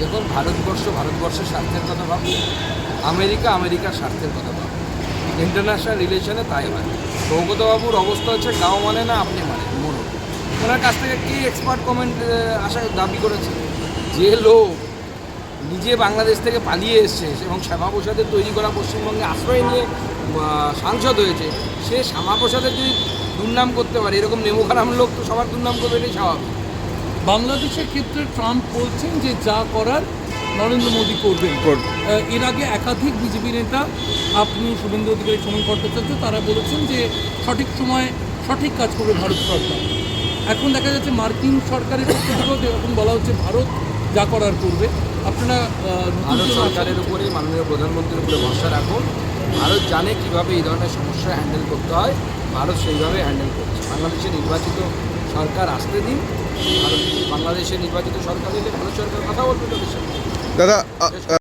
দেখুন, ভারতবর্ষ ভারতবর্ষের স্বার্থের কথা ভাববে আমেরিকা আমেরিকার স্বার্থের কথা ভাববে ইন্টারন্যাশনাল রিলেশনে তাই হয় সৌগতবাবুর অবস্থা হচ্ছে, গাঁও মানে না, আপনি মানে মনে ওনার কাছ থেকে কে এক্সপার্ট কমেন্ট আশা দাবি করেছে? যে লোক নিজে বাংলাদেশ থেকে পালিয়ে এসছে এবং শ্যামাপ্রসাদের তৈরি করা পশ্চিমবঙ্গে আশ্রয় নিয়ে সাংসদ হয়েছে, সে শ্যামাপ্রসাদের যদি দুর্নাম করতে পারে, এরকম নেমো খারাপ লোক তো সবার দুর্নাম করবে, এটাই স্বাভাবিক। বাংলাদেশের ক্ষেত্রে ট্রাম্প বলছেন যে যা করার নরেন্দ্র মোদী করবেন। এর আগে একাধিক বিজেপি নেতা আপনি শুভেন্দু অধিকারী সময় ভট্টাচার্য তারা বলেছেন যে সঠিক সময়ে সঠিক কাজ করবে ভারত সরকার। এখন দেখা যাচ্ছে মার্কিন সরকারের পক্ষ থেকেও এখন বলা হচ্ছে ভারত যা করার করবে। আপনারা ভারত সরকারের উপরে মাননীয় প্রধানমন্ত্রীর উপরে ভরসা রাখুন ভারত জানে কীভাবে এই ধরনের সমস্যা হ্যান্ডেল করতে হয়। ভারত সেইভাবে হ্যান্ডেল করছে। বাংলাদেশে নির্বাচিত সরকার আসতে দিন বাংলাদেশে নির্বাচিত সরকার এলে ভালো সরকার কথা বলবে তাদের সাথে। দাদা